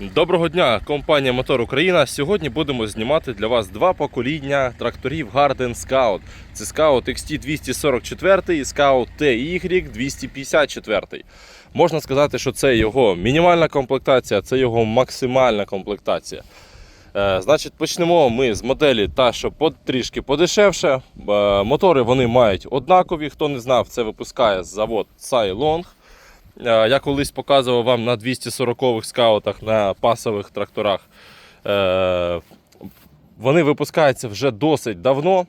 Доброго дня, компанія Мотор Україна. Сьогодні будемо знімати для вас два покоління тракторів Garden Scout. Це Scout XT 244 і Scout TY 254. Можна сказати, що це його мінімальна комплектація, це його максимальна комплектація. Е, значить, почнемо ми з моделі та, що трішки подешевше. Е, мотори вони мають однакові. Хто не знав, це випускає завод Sailong. Е, Я колись показував вам на 240-х скаутах на пасових тракторах. Е, Вони випускаються вже досить давно.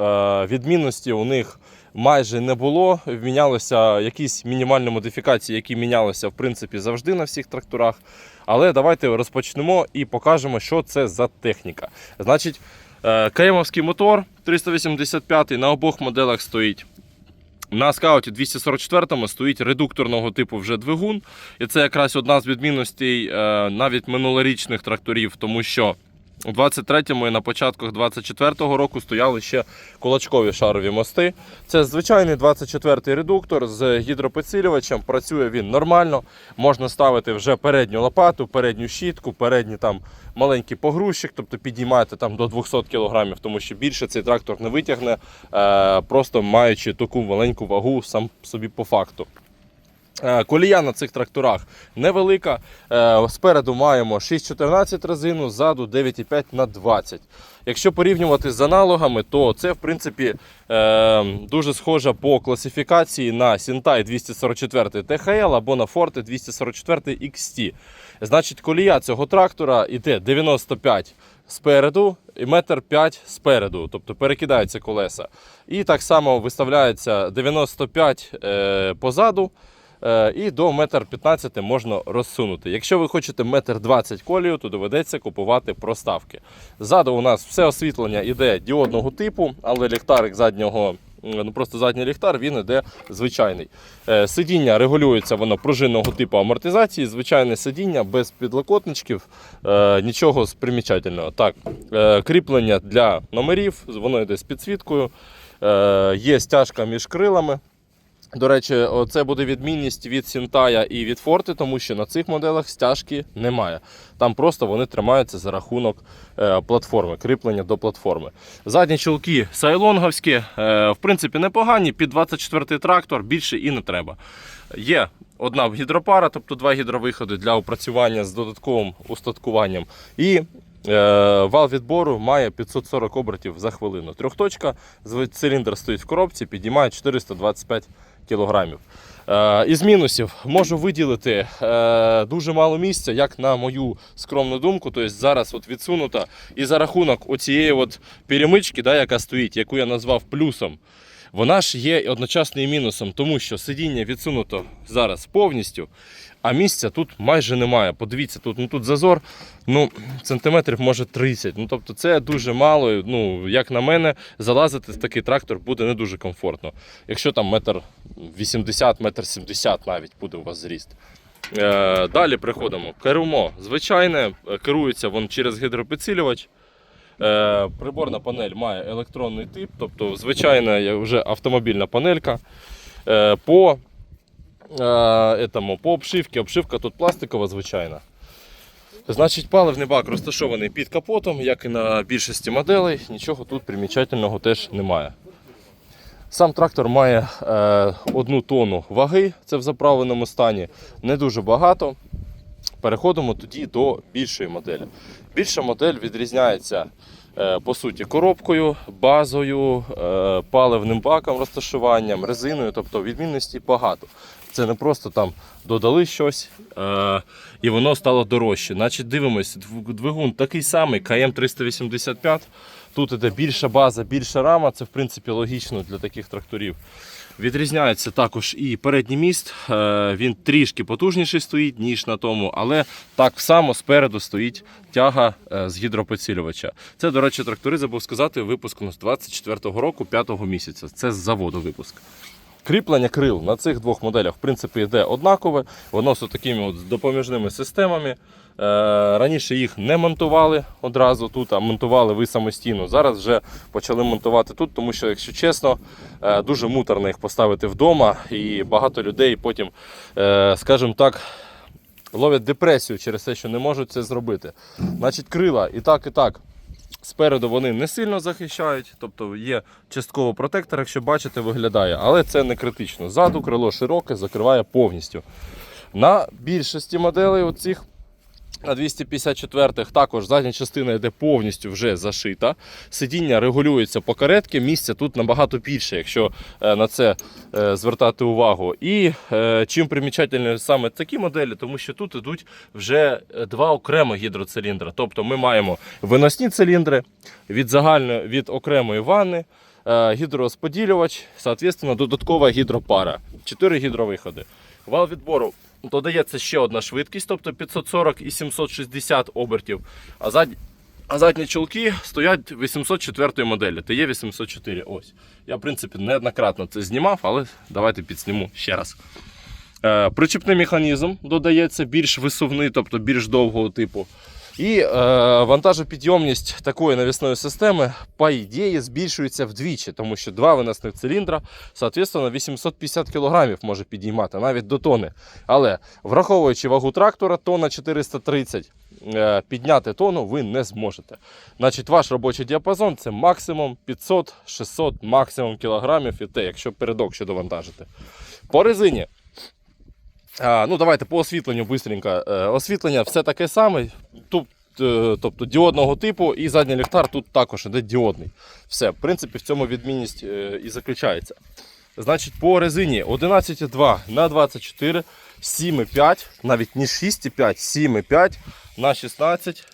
Е, Відмінності у них майже не було. Мінялися якісь мінімальні модифікації, які мінялися в принципі завжди на всіх тракторах. Але давайте розпочнемо і покажемо, що це за техніка. Значить, КМовський мотор 385 на обох моделях стоїть. На скауті 244 стоїть редукторного типу вже двигун. І це якраз одна з відмінностей е, навіть минулорічних тракторів, тому що у 23-му і на початках 24-го року стояли ще кулачкові шарові мости. Це звичайний 24-й редуктор з гідропідсилювачем. Працює він нормально. Можна ставити вже передню лопату, передню щітку, передній там маленький погрузчик, тобто підіймаєте там до 200 кг, тому що більше цей трактор не витягне, е, просто маючи таку маленьку вагу сам собі по факту. Е, Колія на цих тракторах невелика. Е, Спереду маємо 6,14 резину, ззаду 9,5 на 20. Якщо порівнювати з аналогами, то це в принципі е, дуже схоже по класифікації на Sintai 244 THL або на Forte 244 XT. Значить, колія цього трактора йде 95 спереду і метр 5 спереду, тобто перекидаються колеса. І так само виставляється 95 е, позаду. Е, І до 1,15 м можна розсунути. Якщо ви хочете 1,20 м колію, то доведеться купувати проставки. Ззаду у нас все освітлення йде діодного типу, але ліхтарик заднього, ну просто задній ліхтар, він йде звичайний. Е, Сидіння регулюється воно пружинного типу амортизації, звичайне сидіння без підлокотничків, е, нічого примічательного. Так, кріплення для номерів, воно йде з підсвіткою. Є стяжка між крилами. До речі, це буде відмінність від Сінтая і від Форти, тому що на цих моделах стяжки немає. Там просто вони тримаються за рахунок е, платформи, кріплення до платформи. Задні чолки сайлонговські, е, в принципі, непогані. Під 24-й трактор більше і не треба. Є одна гідропара, тобто два гідровиходи для опрацювання з додатковим устаткуванням. І Е, Вал відбору має 540 обертів за хвилину. Трьохточка, циліндр стоїть в коробці, підіймає 425 кг. Е, із мінусів можу виділити е, дуже мало місця, як на мою скромну думку. Тобто зараз от відсунута. І за рахунок оцієї от перемички, да, яка стоїть, яку я назвав плюсом, вона ж є одночасно і мінусом, тому що сидіння відсунуто зараз повністю, а місця тут майже немає. Подивіться, тут, ну, тут зазор ну, сантиметрів може 30. Ну, тобто це дуже мало. Ну, як на мене, залазити в такий трактор буде не дуже комфортно. Якщо там метр 80, метр 70 навіть буде у вас зріст. Е, далі приходимо. Кермо звичайне, е, керується вон через гідропідсилювач. Е, приборна панель має електронний тип, тобто звичайна вже автомобільна панелька. Е, по, е, етому, по обшивці, обшивка тут пластикова, звичайна. Значить, паливний бак розташований під капотом, як і на більшості моделей, нічого тут примічательного теж немає. Сам трактор має е, одну тонну ваги, це в заправленому стані, не дуже багато. Переходимо тоді до більшої моделі. Більша модель відрізняється е, по суті коробкою, базою, е, паливним баком, розташуванням, резиною, тобто відмінності багато. Це не просто там додали щось е, і воно стало дорожче. Значить, дивимося, двигун такий самий КМ385. Тут іде більша база, більша рама. Це в принципі логічно для таких тракторів. Відрізняється також і передній міст. Е, Він трішки потужніший стоїть, ніж на тому, але так само спереду стоїть тяга е, з гідропідсилювача. Це, до речі, трактори забув сказати, випуск нас 24-го року, 5-го місяця. Це з заводу випуск. Кріплення крил на цих двох моделях в принципі йде однакове, воно з такими от допоміжними системами. Е, раніше їх не монтували одразу тут, а монтували ви самостійно. Зараз вже почали монтувати тут, тому що, якщо чесно, е, дуже муторно їх поставити вдома, і багато людей потім, е, скажімо так, ловлять депресію через те, що не можуть це зробити. Значить, крила і так, і так. Спереду вони не сильно захищають, тобто є частково протектор, якщо бачите, виглядає, але це не критично. Ззаду крило широке, закриває повністю. На більшості моделей оцих на 254-х також задня частина йде повністю вже зашита. Сидіння регулюється по каретки, місця тут набагато більше, якщо е, на це е, звертати увагу. І е, чим примічательні саме такі моделі, тому що тут йдуть вже два окремо гідроциліндри. Тобто ми маємо виносні циліндри від загальної від окремої ванни. Гідророзподілювач, соответственно, додаткова гідропара. Чотири гідровиходи. Вал відбору додається ще одна швидкість, тобто 540 і 760 обертів. А задні, а задні чолки стоять 804 моделі. те 804 Ось. Я, в принципі, неоднократно це знімав, але давайте підсніму ще раз. Е, причіпний механізм додається більш висувний, тобто більш довгого типу. І е, вантажопідйомність такої навісної системи, по ідеї, збільшується вдвічі, тому що два виносних циліндра, соответственно, 850 кг може підіймати, навіть до тони. Але враховуючи вагу трактора, тонна 430, е, підняти тонну ви не зможете. Значить, ваш робочий діапазон це максимум 500-600 максимум кілограмів і те, якщо передок ще довантажити. По резині. А, ну, давайте по освітленню бистренько. Е, освітлення все таке саме. Тут, е, тобто діодного типу, і задній ліхтар тут також іде діодний. Все, в принципі, в цьому відмінність е, і заключається. Значить, по резині 11,2 на 24, 7,5, навіть не 6,5, 7,5 на 16.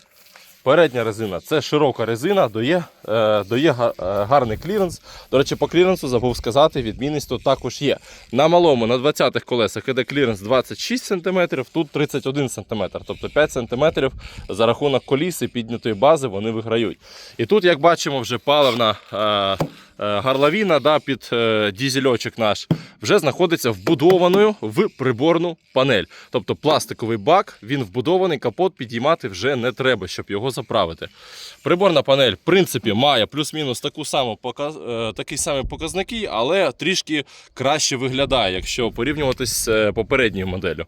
Передня резина це широка резина, дає, е, дає е, гарний кліренс. До речі, по кліренсу забув сказати, відмінність тут також є. На малому, на 20-х колесах іде кліренс 26 см, тут 31 см, тобто 5 см за рахунок коліс і піднятої бази вони виграють. І тут, як бачимо, вже паливна е, гарлавіна да, під е, дізельочок наш вже знаходиться вбудованою в приборну панель. Тобто пластиковий бак, він вбудований, капот підіймати вже не треба, щоб його заправити. Приборна панель, в принципі, має плюс-мінус таку саму показ... е, такі самі показники, але трішки краще виглядає, якщо порівнювати з е, попередньою моделлю.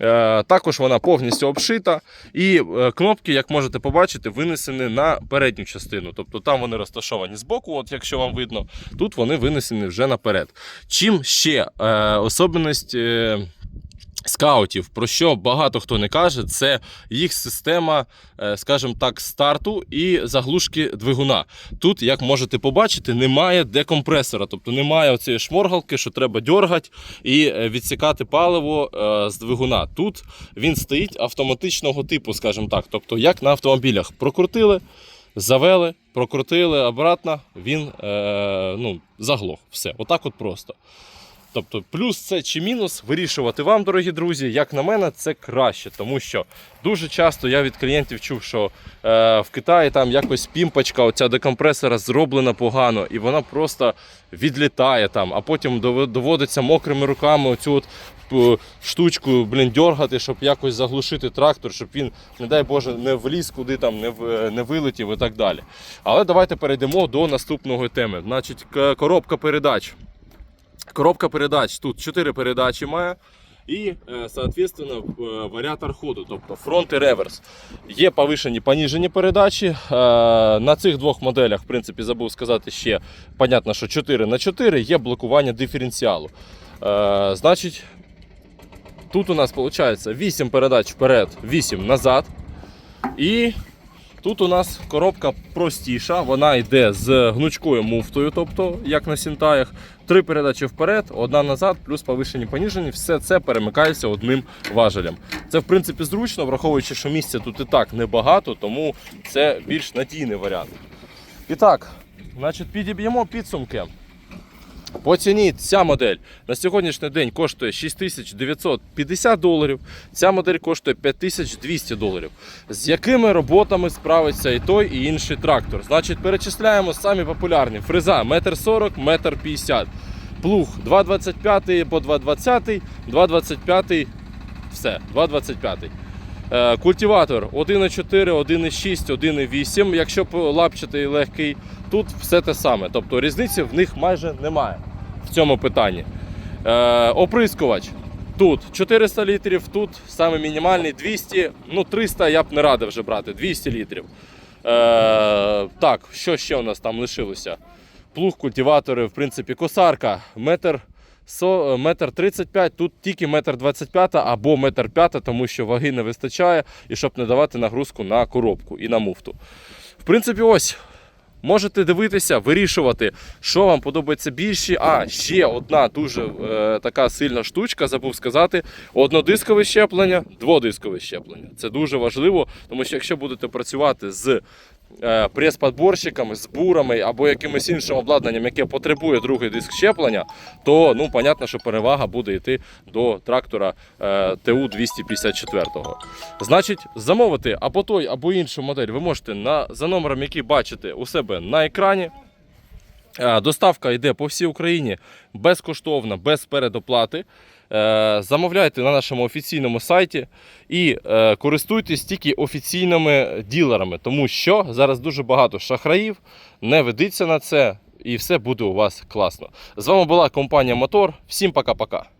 Е, Також вона повністю обшита, і е, кнопки, як можете побачити, винесені на передню частину. Тобто там вони розташовані збоку, от якщо вам видно, тут вони винесені вже наперед. Чим ще е, особливість скаутів, про що багато хто не каже, це їх система, е, скажімо так, старту і заглушки двигуна. Тут, як можете побачити, немає декомпресора, тобто немає оцієї шморгалки, що треба дергати і е, відсікати паливо е, з двигуна. Тут він стоїть автоматичного типу, скажімо так. Тобто, як на автомобілях прокрутили, завели, прокрутили обратно, він е, ну, заглох. Все, отак от просто. Тобто, плюс це чи мінус вирішувати вам, дорогі друзі. Як на мене, це краще, тому що дуже часто я від клієнтів чув, що е, в Китаї там якось пімпочка оця декомпресора зроблена погано, і вона просто відлітає там, а потім доводиться мокрими руками оцю от е, штучку блін, дергати, щоб якось заглушити трактор, щоб він, не дай Боже, не вліз куди там, не, в- не вилетів і так далі. Але давайте перейдемо до наступної теми. Значить, коробка передач. Коробка передач тут 4 передачі має. І, е, соответственно, е, варіатор ходу, тобто фронт і реверс. Є повишені, поніжені передачі. Е, На цих двох моделях, в принципі, забув сказати ще, понятно, що 4 на 4 є блокування диференціалу. Значить, тут у нас виходить 8 передач вперед, 8 назад. І Тут у нас коробка простіша, вона йде з гнучкою муфтою, тобто як на сінтаях. Три передачі вперед, одна назад, плюс повишені поніжені. Все це перемикається одним важелем. Це в принципі зручно, враховуючи, що місця тут і так небагато, тому це більш надійний варіант. І так, значить, підіб'ємо підсумки. По ціні ця модель на сьогоднішній день коштує 6950 доларів. Ця модель коштує 5200 доларів. З якими роботами справиться і той, і інший трактор? Значить, перечисляємо самі популярні: фреза 1,40 м, 1,50 м. Плуг 2,25 по 2,20, 2,25, все, 2,25. Е, Культиватор 1,4, 1,6, 1,8. Якщо лапчатий легкий, тут все те саме. Тобто різниці в них майже немає в цьому питанні. Е, оприскувач Тут 400 літрів, тут саме мінімальний 200, ну 300 я б не радив вже брати, 200 літрів. Е, так, що ще у нас там лишилося? Плуг, культиватори, в принципі, косарка, метр, со, метр 35, тут тільки метр 25 або метр 5, тому що ваги не вистачає, і щоб не давати нагрузку на коробку і на муфту. В принципі, ось. Можете дивитися, вирішувати, що вам подобається більше. А, ще одна дуже е, така сильна штучка, забув сказати: однодискове щеплення, дводискове щеплення. Це дуже важливо, тому що якщо будете працювати з е, прес-подборщиками, з бурами або якимось іншим обладнанням, яке потребує другий диск щеплення, то ну, понятно, що перевага буде йти до трактора е, ТУ 254. Значить, замовити або той, або іншу модель ви можете на, за номером, який бачите у себе на екрані. Е, Доставка йде по всій Україні безкоштовно, без передоплати. Е, Замовляйте на нашому офіційному сайті і е, користуйтесь тільки офіційними ділерами, тому що зараз дуже багато шахраїв. Не ведіться на це, і все буде у вас класно. З вами була компанія Мотор. Всім пока-пока.